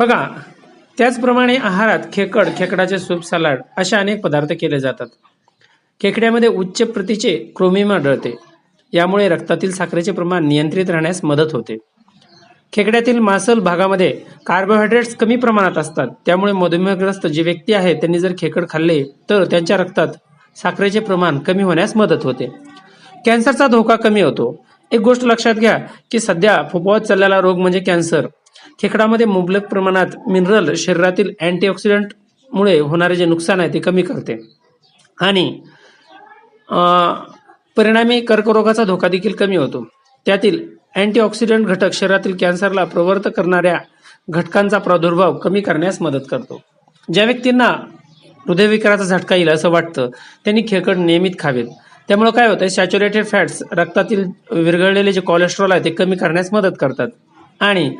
बघा त्याचप्रमाणे आहारात खेकड खेकडाचे सूप सलाड असे अनेक पदार्थ केले जातात. खेकड्यामध्ये उच्च प्रतीचे क्रोमिम आढळते. यामुळे रक्तातील साखरेचे प्रमाण नियंत्रित राहण्यास मदत होते. खेकड्यातील मासल भागामध्ये कार्बोहायड्रेट्स कमी प्रमाणात असतात. त्यामुळे मधुमेहग्रस्त जे व्यक्ती आहे त्यांनी जर खेकड खाल्ले तर त्यांच्या रक्तात साखरेचे प्रमाण कमी होण्यास मदत होते. कॅन्सरचा धोका कमी होतो. एक गोष्ट लक्षात घ्या की सध्या फोपवत चाललेला रोग म्हणजे कॅन्सर. खेकडामध्ये मुबलक प्रमाणात मिनरल शरीरातील अँटीऑक्सिडंटमुळे होणारे जे नुकसान आहे ते कमी करते. आणि परिणामी कर्करोगाचा धोका देखील कमी होतो. त्यातील अँटीऑक्सिडंट घटक शरीरातील कॅन्सरला प्रवर्त करणाऱ्या घटकांचा प्रादुर्भाव कमी करण्यास मदत करतो. ज्या व्यक्तींना हृदयविकाराचा झटका येईल असं वाटतं त्यांनी खेकड नियमित खावेत. त्यामुळे काय होतं सॅच्युरेटेड फॅट्स रक्तातील विरघळलेले जे कोलेस्ट्रॉल आहे ते कमी करण्यास मदत करतात. आणि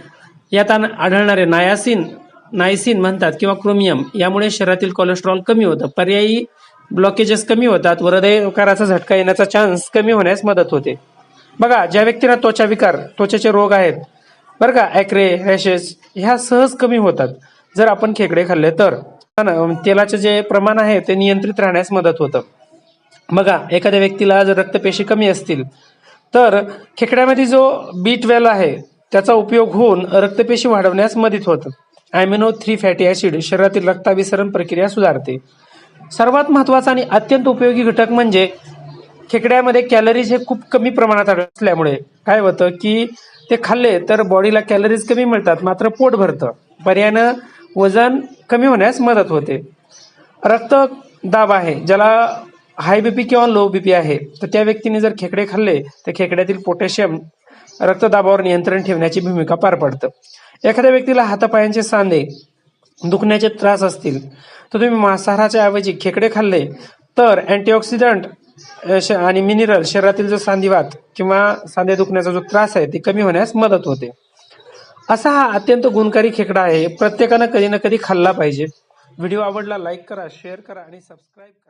यात आढळणारे नायासिन नायसिन म्हणतात किंवा क्रोमियम. यामुळे शरीरातील कोलेस्ट्रॉल कमी होतं. पर्यायी ब्लॉकेजेस कमी होतात. व हृदयविकाराचा झटका येण्याचा चान्स कमी होण्यास मदत होते. बघा ज्या व्यक्तींना त्वचा विकार त्वचेचे रोग आहेत बरं का ॲक्रे रॅशेस ह्या सहज कमी होतात. जर आपण खेकडे खाल्ले तर. तेलाचे जे प्रमाण आहे ते नियंत्रित राहण्यास मदत होतं. बघा एखाद्या व्यक्तीला जर रक्तपेशी कमी असतील तर खेकड्यामध्ये जो बी ट्वेल्व आहे त्याचा उपयोग होऊन रक्तपेशी वाढवण्यास मदत होतं. ॲमिनो थ्री फॅटी ॲसिड शरीरातील रक्ताभिसरण प्रक्रिया सुधारते. सर्वात महत्त्वाचा आणि अत्यंत उपयोगी घटक म्हणजे खेकड्यामध्ये कॅलरीज हे खूप कमी प्रमाणात असल्यामुळे काय होतं की ते खाल्ले तर बॉडीला कॅलरीज कमी मिळतात मात्र पोट भरतं. पर्यायानं वजन कमी होण्यास मदत होते. रक्तदाब आहे ज्याला हाय बीपी किंवा लो बीपी आहे. तर त्या व्यक्तीने जर खेकडे खाल्ले तर खेकड्यातील पोटॅशियम रक्तदाबावर नियंत्रण ठेवण्याची भूमिका पार पडतं. एखाद्या व्यक्तीला हातापायांचे सांधे दुखण्याचे त्रास असतील तर तुम्ही मांसाहाराच्या ऐवजी खेकडे खाल्ले तर अँटीऑक्सिडंट श- आणि मिनरल शरीरातील जो सांधिवात किंवा सांधे दुखण्याचा जो त्रास आहे ते कमी होण्यास मदत होते. असा हा अत्यंत गुणकारी खेकडा आहे. प्रत्येकानं कधी ना कधी खाल्ला पाहिजे. व्हिडिओ आवडला लाईक करा शेअर करा आणि सबस्क्राईब करा.